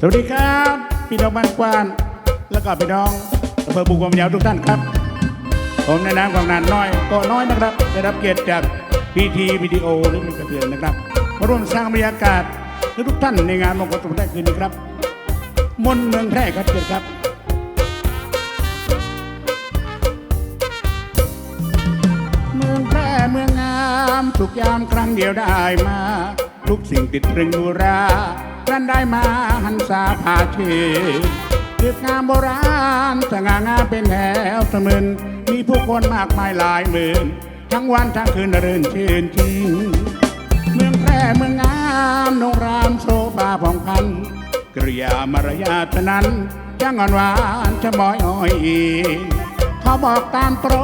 สวัสดีครับพี่น้องบ้านกว้าน แล้วก็พี่น้องอำเภอบุกวามยาวทุกท่านครับ ผมในนามของนานน้อยก็น้อยนะครับได้รับเกียรติจากพีทีวิดีโอหรือมีกระเทือนนะครับมาร่วมสร้างบรรยากาศให้ทุกท่านในงานมงคลสมรสได้คืนนี้ครับ มนเมืองแพร่ครับเชิญครับเมืองแพร่เมืองงามทุกยามครั้งเดียวได้มา ทุกสิ่งติดตรึงบูรา รันได้มาหันษาพาเชตึกงามโบราณสง่างามเป็นแถวสมือนมีผู้คนมากมายหลายหมื่น ทั้งวันทั้งคืนเรื่นชื่นจริงเมืองแพร่เมืองงามโนรามโซบาผ่องพันกริยามารยาทนั้นช่างอ่อนหวานชะมอยอ้อยอิงเขาบอกตามตร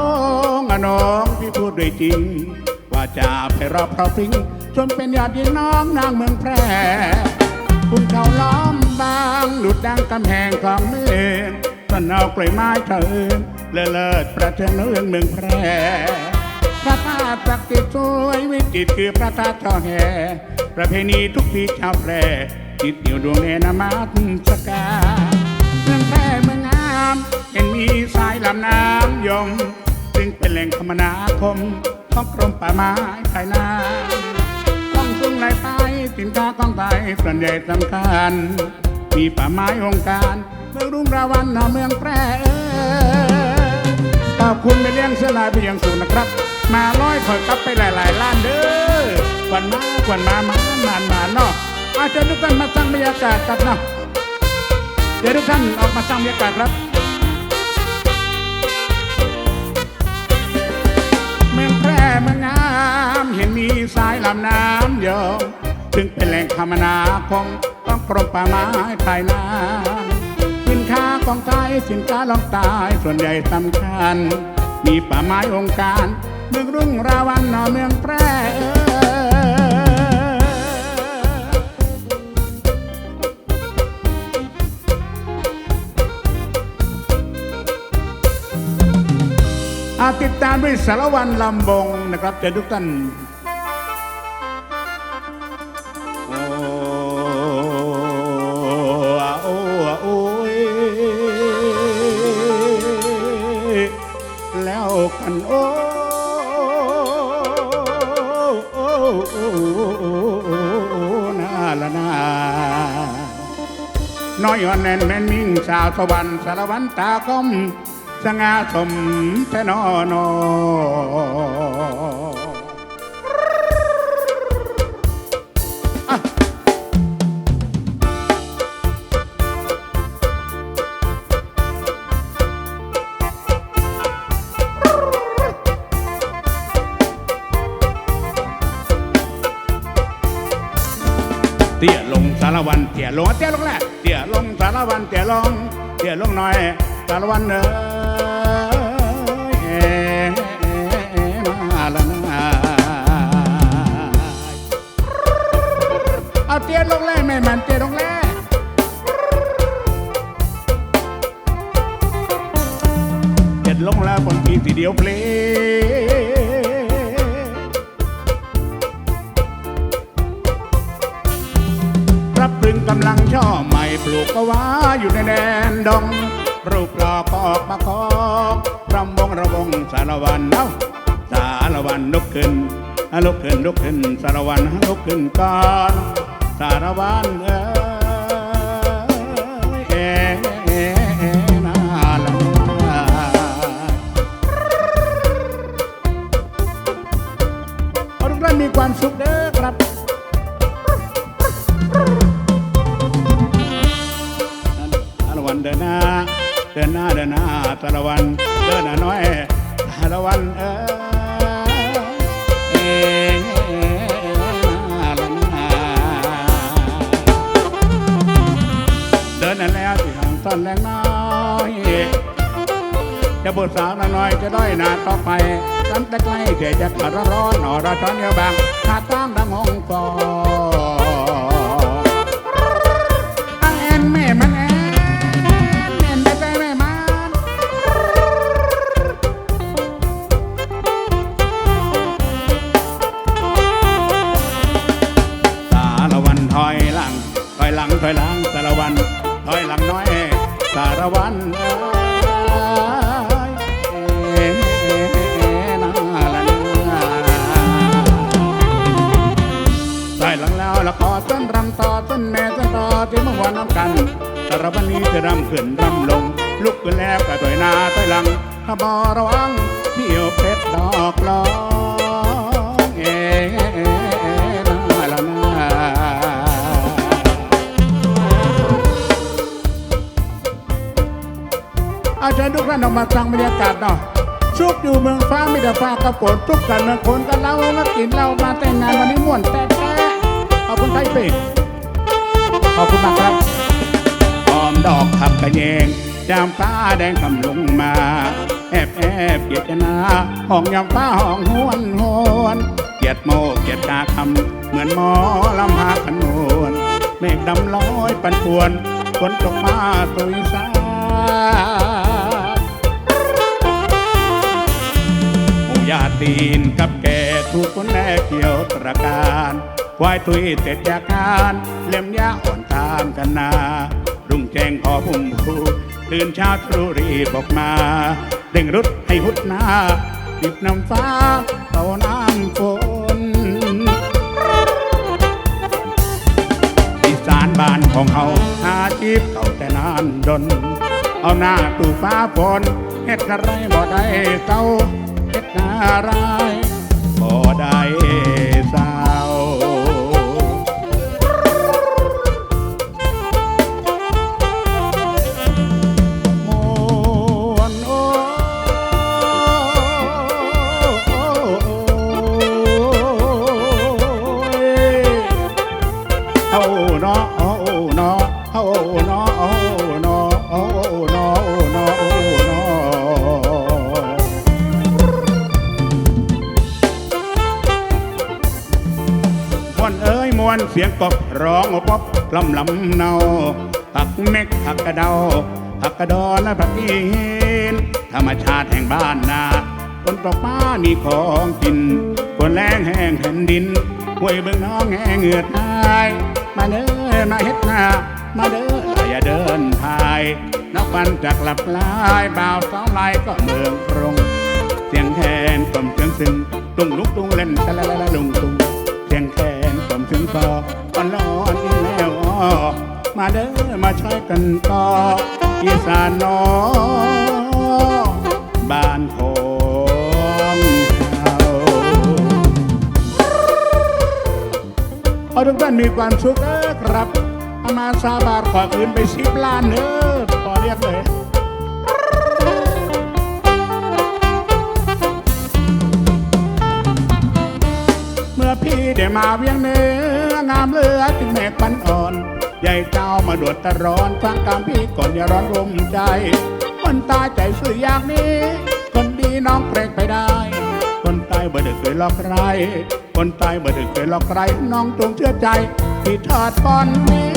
งอน้องพี่พูดด้วยจริง ว่าจะไปรอบเพราะพริ้งจนเป็นยอดยิงน้องนางเมืองแพร่ คุณเขาล้อมบางหลุดดังกำแพงของเมืองต้นเอากล้วยไม้เถินเลิศเลิศประเทินเมืองเมืองแพร่พระธาตุศักดิ์สิทธิ์สวยวิจิตคือพระธาตุช่อแห่ประเพณีทุกปีชาวแพร่จิตเหนียวดวงแน่นามาตสกาเมืองแพร่เมืองงามเห็นมีสายลำน้ำยม ซึ่งเป็นแหล่งคมนาคมของกรมป่าไม้ภายนา สินค้าของไทยส่วนใหญ่สำคัญ มีป่าไม้องค์การเมืองรุ่งราวันนาเมืองแพร่ขอบคุณไปเลี้ยงเสื้อลายไปยังสูงนะครับ มาร้อยถอยกลับไปหลายๆล้านเด้อควันมาควันมามานานมาเนาะอาจารย์ทุกท่านมาสร้างบรรยากาศกันนาะเดี๋ยวทุกท่านออกมาสร้างบรรยากาศครับเมืองแพร่เมืองงามเห็นมีสายลำน้ำยอง ซึ่งเป็นแหล่งคมนาคมต้องกรมป่าไม้ภายนาสินค้าของไทยสินค้าลองตายส่วนใหญ่สำคัญ มีป่าไม้องค์การ เมืองรุ่งราวันนอเมืองแพร่อาติดตามด้วยสารวันลำบงนะครับเจอทุกท่าน ยอ่อนแน่นแม่นมิ่งสาวสวรรค์สารวันตาคมสง่าสมแทนอนอเตี้ยลงสารวันเตี้ยลงเตี้ยลงแหละเตี้ย วันเตี่ยลงเตี่ยลงหน่อยสารวันเนอ ขึ้นก่อนสารวันเอ้มีความสุขเด้อครับสารวันเดินหน้า เดินหน้าเดินหน้าสารวันเดินหน้าน้อยสารวันเอ ที่ห่างซ่อนแรงน้อยจะบุตรสาวน้อยจะด้อยหนาต่อไปซ้ำแต่ใกล้เสียจะขาดร้อนหนอระช้อนเยาบางขาดตามดังหงสออั กันแต่ละวันนี้จะรำขึ้นรำลง ลุกขึ้นแล้วก็ถอยหน้าถอยหลัง ถ้าบอระวังเที่ยวเพชรดอกลองเอ๋น่าละนาอาจารย์ทุกท่านออกมาฟังบรรยากาศเนาะชุกอยู่เมืองฟ้าไม่ได้ฟ้ากระโปดทุกกันเมืองคนกันเล่าก็กินเหล้ามาแต่งงานวันนี้ม่วนแต่แต่ขอบคุณไทยเป็ อบคุณมากครับหอมดอกขับกระแยงจามฟ้าแดงคำลงมา แอบแอบเกียดนาห้องยามฟ้าห้องหวนหวนเกียดโมเกียดตาคำเหมือนหมอลำหาขนวนเมฆดำลอยปันป่วนฝนตกมาตุยสาดหมูยาตีนกับแก่ถูกคนแน่เกี่ยวตระการควายตุยเสร็จจากการเล่มยาอ่อน ตามกันนา รุ่งแจ้งขอพุ่มพูตื่นเช้าตรู่รีบออกมาเร่งรุดให้หุดหน้าดิบน้ำฟ้าเต่าน้ำฝนอีสานบ้านของเขาหาจีบเขาแต่นานดน เอาหน้าตู่ฟ้าฝนเฮ็ดอะไรบ่ได้เศร้าเฮ็ดอะไรบ่ได้ เสียงกบร้องป๊อบลำลำเนาผักเม็กผักกระเดาผักกระดอนและผักอีหินธรรมชาติแห่งบ้านนาคนตกป้ามีของกิน คนแรงแห้งแผ่นดินห้วยเบิ่งน้องแห้งเหงือดหายมาเด้อมาเฮ็ดนามาเด้ออย่าเดินพายนับวันจากหลับลายบ่าวสาวลายก็เมืองกรุงเสียงแคนกลมเสียงซึ้งตุ้งลุกตุ้งเล่นตะละละลุงตุ้งเสียง คนกลมซึ้งต่ออ่อนร้อนอีแล้วอ้อมาเด้อมาช่วยกันต่ออีสานน้อบ้านของเราเอาทุกท่านมีความสุขเออครับ อามาซาบาขอคืนไปสิบล้านเนอขอเรียกเลย ได้มาเวียงเนื้องามเลือจึงแม่ปันอ่อน ใหญ่เจ้ามาดวดตะร้อนฟังกรรมพี่ก่อนอย่าร้อนรมใจ คนตายใจสื่ออย่างนี้ คนดีน้องเกรงไปได้ คนตายบ่ได้เคยหลอกใคร คนตายบ่ได้เคยหลอกใคร น้องจงเชื่อใจพี่ทอดก่อนนี้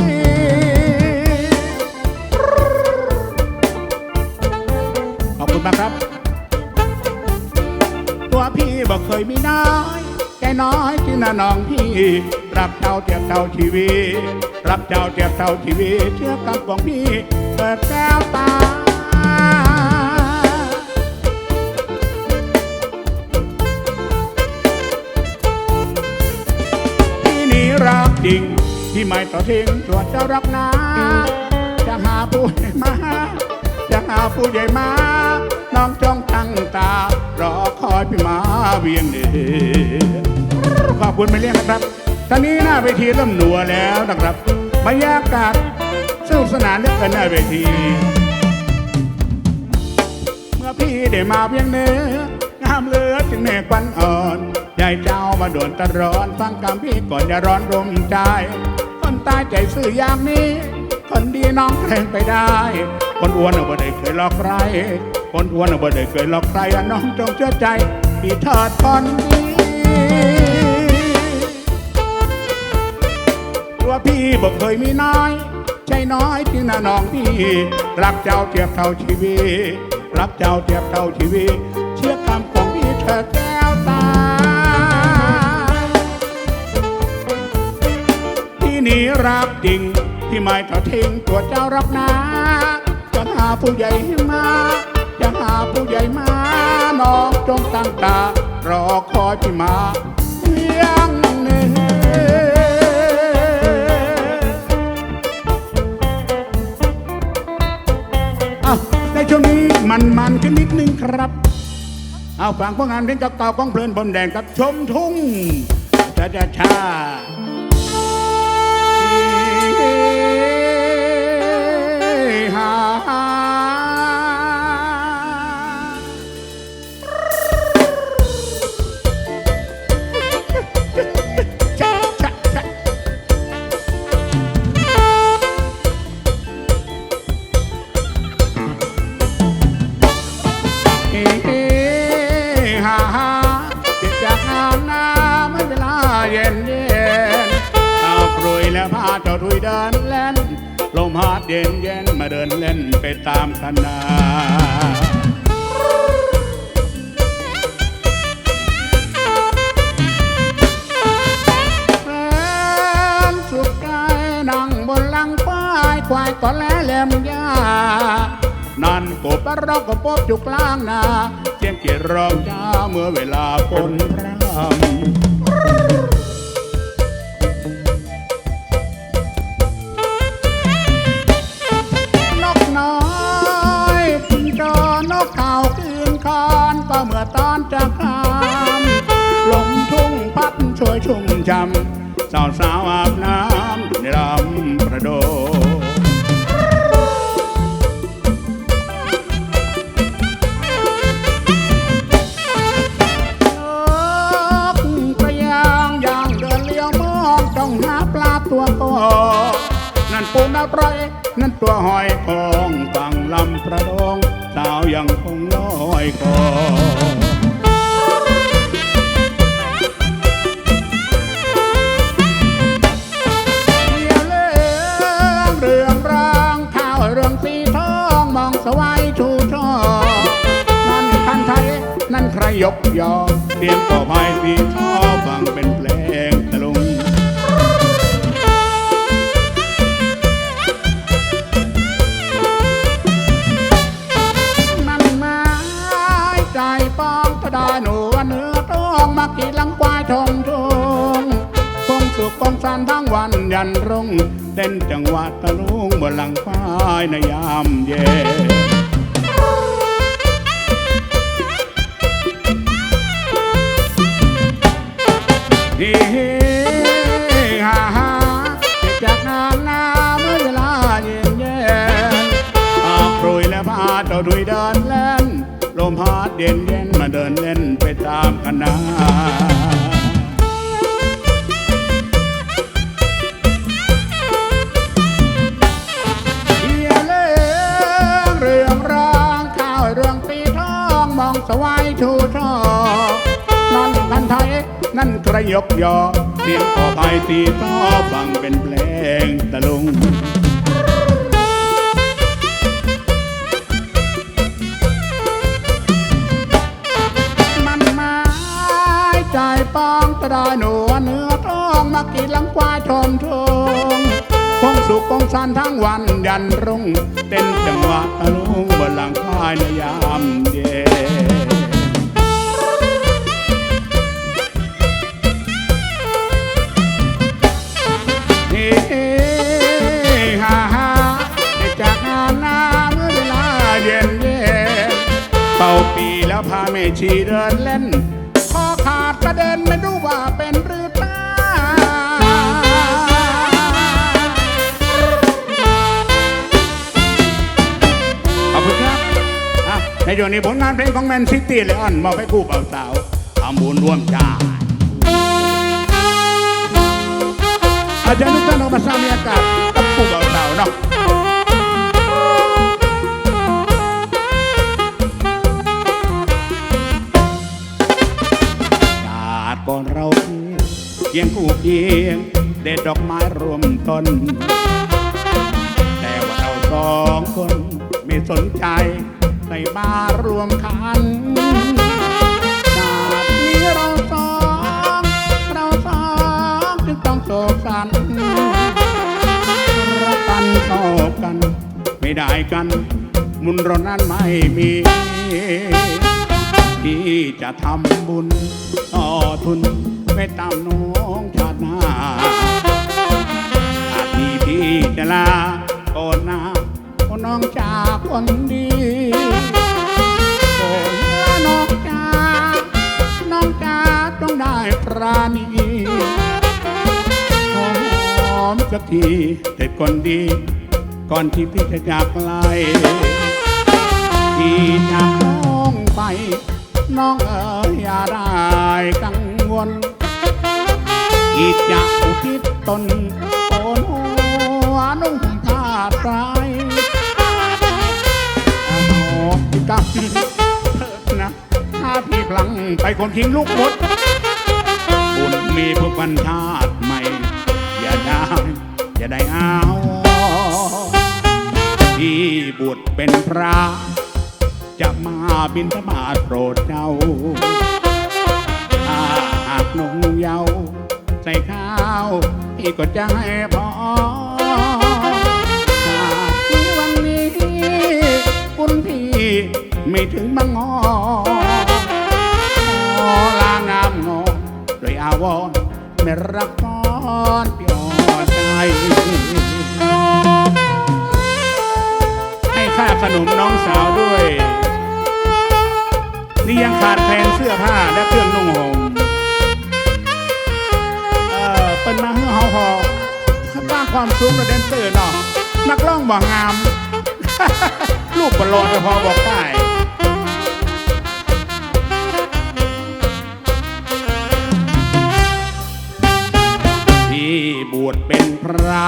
ขอบคุณมากครับ ตัวพี่บอกเคยมีน้อย น้อยที่น่าน้องพี่รับเจ้าเทียบเท่าชีวิต รับเจ้าเทียบเท่าชีวิตเชื่อกับของพี่เปิดแก้วตาพี่นี้รักจริงที่ไม่ต่อทิ้งส่วนเจ้ารักนาจะหาผู้ใหญ่มาจะหาผู้ใหญ่มาน้องจ้องตั้งตารอคอยพี่มาเวียงเดือ ขอบคุณไปเรียงนะครับตอนนี้หน้าเวทีเริ่มหนัวแล้วนะครับบรรยากาศสนุกสนานเหลือเกินหน้าเวที เมื่อพี่ได้มาเพียงเนื้องามเลือจึงเนกวันอ่อนยายเจ้ามาโดนตะร้อนฟังคำพี่ก่อนอย่าร้อนรมใจคนตายใจซื่ออย่างนี้ คนดีน้องแกล้งไปได้ คนอ้วนเอาบ่ได้เคยหลอกใคร คนอ้วนเอาบ่ได้เคยหลอกใครอน้องจงเชื่อใจพี่ทอดคนดี พี่บอกเคยมีน้อย ใช่น้อยที่น่าน้องพี่ รักเจ้าเทียบเท่าชีวิต รักเจ้าเทียบเท่าชีวิต เชื่อคำของพี่เธอแก้วตาพี่นี้รักจริง ที่ไม่ทอดทิ้งตัวเจ้ารักนาจะหาผู้ใหญ่มาจะหาผู้ใหญ่มาน้องจงตั้งตารอคอยพี่มาเพียงหนึ่ง อ้าวในช่วงนี้มันมันๆกันนิดนึงครับเอาฟังพวกงานเพลงเก่าๆของเพลินบนแดงกับชมทุ่งชาช ยเดินเล่น ลมพัดเย็นเย็นมาเดินเล่นไปตามคณะแฟนสุขนั่งบนหลังป้ายควายก็แลแหลมยานั่นกบเราก็พบอยู่กลางนาเสียงเกียร้องจ้าเมื่อเวลาฝนพรำ ชุ่มช่ำสาวสาวอาบน้ำในลำประโดนกกระยางยางเดินเลี้ยวมองจ้องหาปลาตัวโก็นั่นปูนาไรนั่นตัวหอยคองฝั่งลำประดงสาวยังคงลอยคอ ยกยอเตรียมต่อไปสีชอบฟังเป็นเพลงตะลุงมันไม้ใจปองตะดาหนูเนื้อต้องมากี่ลังควายทองทงคงสุขคงสันทั้งวันยันรุ่งเต้นจังหวะตะลุงบนหลังควายในยามเย็น เฮ้ฮ้ฮ่าฮ่าเก็บจากนางนาเมื่อเวลาเย็นเย็นอากปรุยและพาเราดุยเดินเล่น ลมพัดเย็นเย็นมาเดินเล่นไปตามคณะ นั่นกระยกยอ เสียงต่อไปตีต่อฟังเป็นเพลงตะลุงมันไม้ใจปองตะดอยหนูเนื้อทองมากินลำควายชมทงคงสุขคงสันทั้งวันยันรุ่ง เต้นจังหวะตะลุงบนหลังควายในยามเย็น แล้วพาแม่ชีเดินเล่นคอขาดกระเด็นไม่รู้ว่าเป็นหรือตาขอบคุณครับอะในช่วงนี้ผลงานเพลงของแมนซิตี้เลออนมอบให้คู่บ่าสาวทำบุญร่วมใจาอาจารย์ทุกท่านออกมาสร้างบรรยากาศ เพียงคู่เคียง เด็ดดอกไม้รวมต้น แต่ว่าเราสองคนไม่สนใจในมารวมคันชาตินี้เราสองเราสองจึงต้องโศกสันรักได้กัน มุนรนนั้นไม่มีที่จะทำบุญต่อทุน ไปตามน้องชาติหน้าอาจมีพี่จะลาก่อนหน้าน้องจากคนดีก่อนลาน้องจากน้องจากต้องได้ปราณีหอมสักทีเถิดคนดี ก่อนที่พี่จะจากไกลพี่จากน้องไป น้องเอ๋ยอย่าได้กังวล อีกจะอุทิศตนโอนหัวนุ่งผ้าไตรเอากับเถิดนะถ้าพี่พลังไปคนทิ้งลูกมดบุญมีพวกบันชาติใหม่ อย่าได้อย่าได้เอาที่บวชเป็นพระ จะมาบินธบาตโปรดเจ้าถ้าหากนงเยาว์ ใส่ข้าวพี่ก็จะให้พอหากีวันนี้คุณพี่ไม่ถึงบางงอลางามงอโดยอาวรณ์ไม่รักก้อนพี่อ่อนใจให้ค่าขนมน้องสาวด้วย นี่ยังขาดแคลนเสื้อผ้าและเครื่องนุ่งห่ม เป็นมาเฮือเฮาหอสร้างความสูงระเด็นเตือร์เนาะนักร้องบอกงาม ลูกบอลลอนพอบอกได้ที่บวชเป็นพระ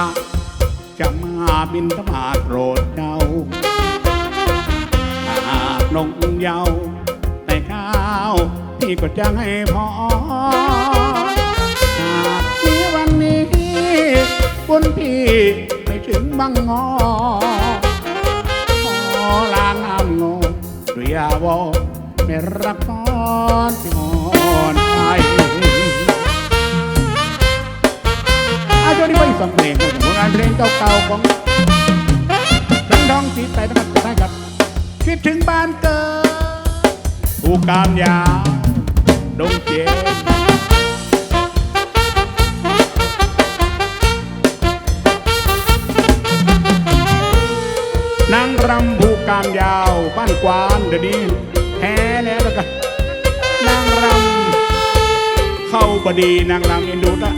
จะมาบินธบาตโปรดเจ้าหากนงเยาวแต่ข้าว พี่ก็จะให้พอ ไม่ถึงบางงอขอลางามงอด้วยอาวรณ์ไม่รักก้อนที่อ่อนใจอาจารย์นี่ไปฟังเพลงของผลงานเพลงเก่าๆของดังดองสีใสนะครับจะได้ครับ คิดถึงบ้านเกิดผู้กามยาดงเจ รำผูกกามยาวบ้านกวานเดี๋ยวนี้แพ้แล้วแล้วกันนางรำเข้าบดีนางรำเอ็นดูละ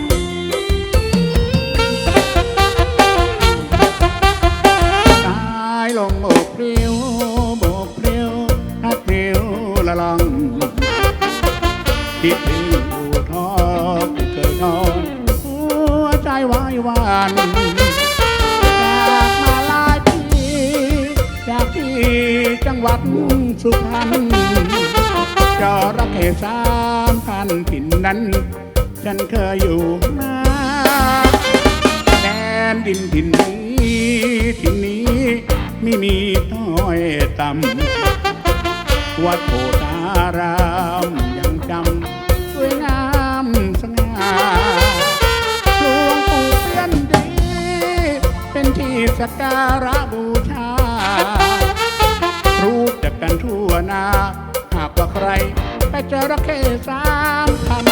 ตายลงโบกเรียวโบกเรียวฮักเรียวละลองคิด สุพรรณจระเข้สามพันถิ่นนั้น ฉันเคยอยู่มาแดนดินถิ่นนี้ถิ่นนี้ไม่มีต้อยต่ำวัดโพธารามยังจำสวยงามสง่าหลวงปู่เปี้ยนดี เป็นที่สักการะ หาหากว่าใครไปเจอระเข้สามพัน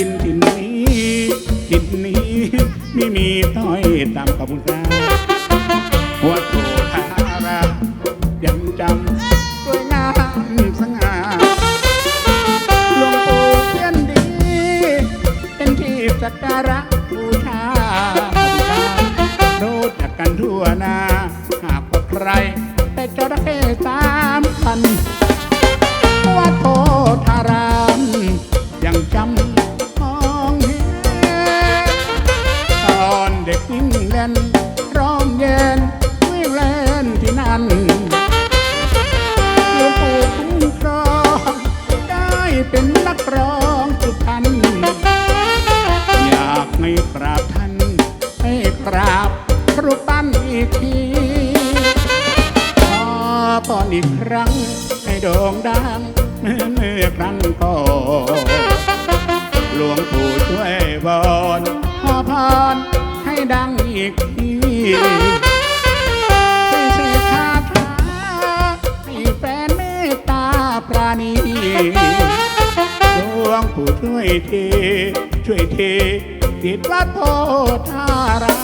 ดินถิ่นนี้ถิ่นนี้ไม่มีต้อยตามขอบคุณครับ พรอีกครั้ง ให้โด่งดังเหมือนเมื่อครั้งก่อนหลวงปู่ช่วยบอนขอพรให้ดังอีกทีให้เสกคาถาให้แฟนเมตตาปราณีหลวงปู่ช่วยเทช่วยเทติดวัดโพธารา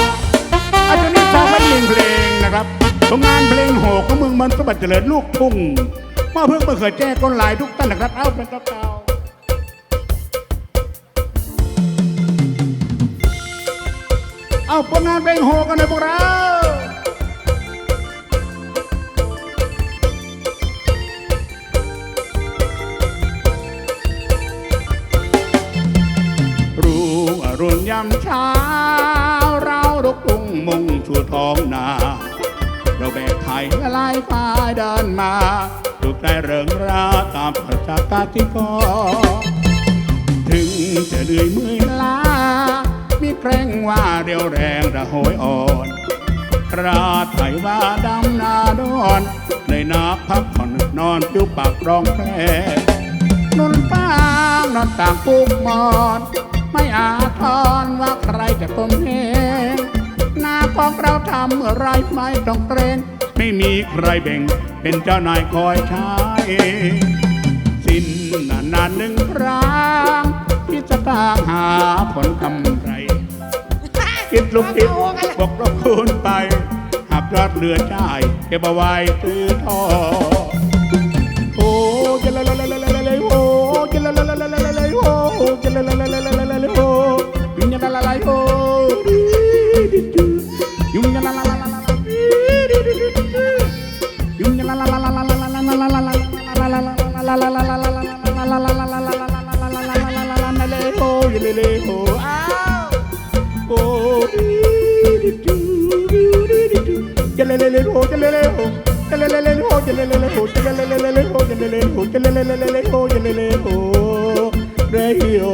มอาจารย์นิสาเป็นเพลงนะครับ ผลงานเพลงโหกของเมืองมันสมบัติเจริญลูกทุ่งมาเพิ่งมาเคยแจ้งคนหลายทุกท่านนะครับเอาเป็นเก่าเอาผลงานเพลงโหกันเลยพวกเรารู้อรุณยามเช้า แบกไข่ละลายควาเดินมาถูกใจเริงราตามประชากาที่กอถึงจะเหนื่อยเมื่อยล้ามีแกรงว่าเรียวแรงระโหยอ่อนราไถว่าดำนาดอนในนาพักผ่อนนอนผิวปากร้องแพร่นนฟางนอนต่างปุกมอนไม่อาจทอนว่าใครจะคมเหงหน้าของเราทำเมื่อไรไม่ต้องเกรง ไม่มีใครแบ่งเป็นเจ้านายคอยใช้สิ้นนานหนึ่งครั้งพี่จะตามหาผลกำไรคิดลุกคิดบอกรบคุณไปหับยอดเรือจ่ายเก็บเาไว้ซื้อทอโอ้เจลลลลลโอ้เจลลลลลโอ้เจลลลลลโอ้วิญญาณละลายโอ้ เลเลเลโฮจะเลเลเลโฮจะเลเลเลโฮจะเลเลโฮจะเลเลเลเลโฮจะเลเลโฮเรฮิโอ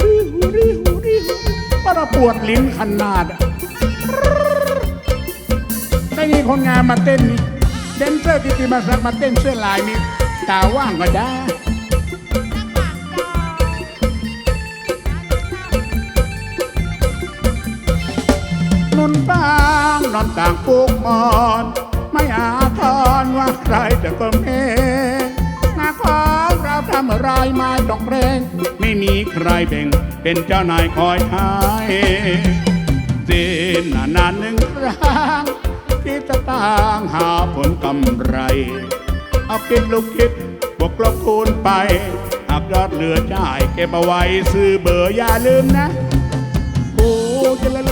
ริฮูริฮูริฮูปะปวดลิ้นขนาดได้มีคนงานมาเต้นนี่แดนเซอร์ที่ที่มาสักมาเต้นเสื้อลายนี่ตาว่างก็ได้นอนบางนอนต่างปุกมอน ไม่อาทรว่าใครจะกลมเองน้าขอเราทำอะไรม่ต้องเรง ไม่มีใครแบ่งเป็นเจ้านายคอยใช้เจนนานหนึ่งครั้งที่จะต่างหาผลกำไร เอาคิดลูกคิดบวกลบคูณไป หากยอดเหลือจ่ายเก็บเอาไว้ซื้อเบอร์อย่าลืมนะโอ้จะละ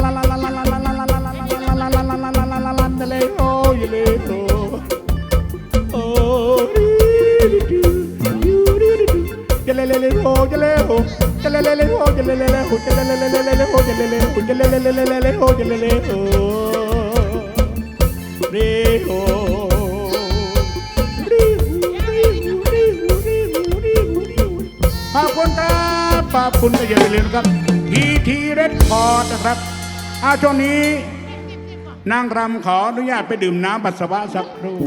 เลเลเลโหจะเลเลเลโหจะเลเลเลเลโหจะเลเลโหจะเลเลเลเลโหจะเลเลโหเรโหขอบคุณครับขอบคุณก็อย่าลืมครับทีทีเรดคอร์ดนะครับอาช่วงนี้นางรำขออนุญาตไปดื่มน้ำปัสสาวะสักครู่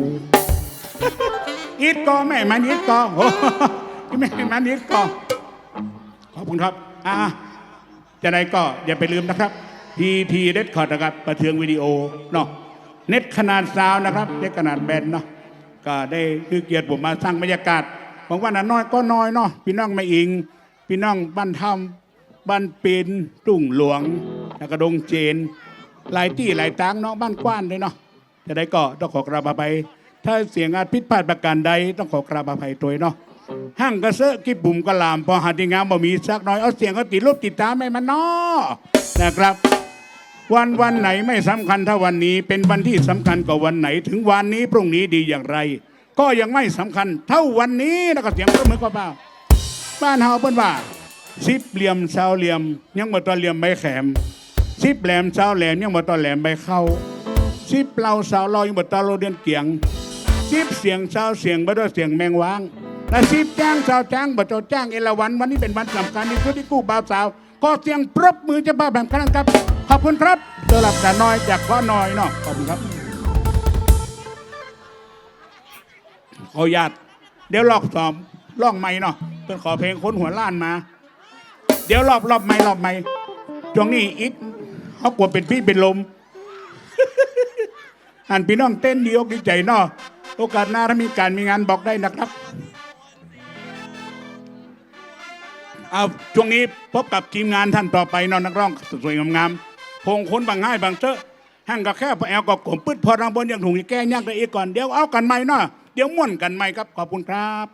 อีทกอแม่มันอีทกอโอ้แม่มันอีทก อขอบคุณครับอ่าจะไหนก็อย่าไปลืมนะครับทีทีเด็ดคอร์ดนะครับ ประเทืองวิดีโอเนาะเน็ตขนาดซาวนะครับเน็ตขนาดแบนเนาะก็ได้คือเกียรติผมมาสร้างบรรยากาศผมว่าน่ะน้อยก็น้อยเนาะพี่น้องไม่อิง พี่น้องบ้านถ้ำบ้านปีนตุ่งหลวงแล้วก็ดงเจน หลายที่หลายตังเนาะบ้านกว้านเลยเนาะจะได้ก็ต้องขอกราบอภัยถ้าเสียงอาจพิษพลาดประการใดต้องขอกราบอภัยตัวเนาะ ห้างกระเซาะกี่ปุ่มกระลามพอหัดดีงามบ่มีสักน้อยเอาเสียงเขาติดรูปติดตามให้มันนาะนะครับ วันวันไหนไม่สำคัญเท่าวันนี้เป็นวันที่สำคัญกว่าวันไหน ถึงวันนี้พรุ่งนี้ดีอย่างไร ก็ยังไม่สำคัญเท่าวันนี้แล้วก็เสียงปรบมือก็บ้าบ้านเฮาเปิ้นว่าสิบเหลี่ยมเสาเหลี่ยม ยังบ่ตอนเหลี่ยมใบแขมสิบแหลมเสาแหลมยังบ่ตอนแหลมใบเข้าสิบเราสาวลอยยังบ่ตอนโรเดียนเกียงสิบเสียงเสาเสียงบ่ด้เสียงแมงวาง และสิบจ้งสาวจ้งบ่เจ้าจ้งเอราวันวันนี้เป็นวันสำคัญที่สุดที่กู้บ่าวสาว ก็เสียงปรบมือจะบ้าแบบครั้งครับ ขอบคุณครับสำหรับแต่น้อยจากพ่อน้อยเนาะขอบคุณครับขออนุญาตเดี๋ยวลอกสอมล่องไม่เนาะเพิ่อนขอเพลงคนหัวล้านมา เดี๋ยวรอบรอบไม่รอบไม่ช่วงนี้อีกเขากลัวเป็นพี่เป็นลมอันพี่น้องเต้นดีอกดีใจเนาะโอกาสหน้าถ้ามีการมีงานบอกได้นะครับ เอาช่วงนี้พบกับทีมงานท่านต่อไปนอนนักร้องสวยงามๆพงคนบางง่ายบางเจอแห่งก็แค่แอลก็กลมปืดพอรังบนอย่างถุงแก้ยากได้อีกก่อนเดี๋ยวเอากันใหม่เนาะเดี๋ยวม่วนกันใหม่ครับขอบคุณครับ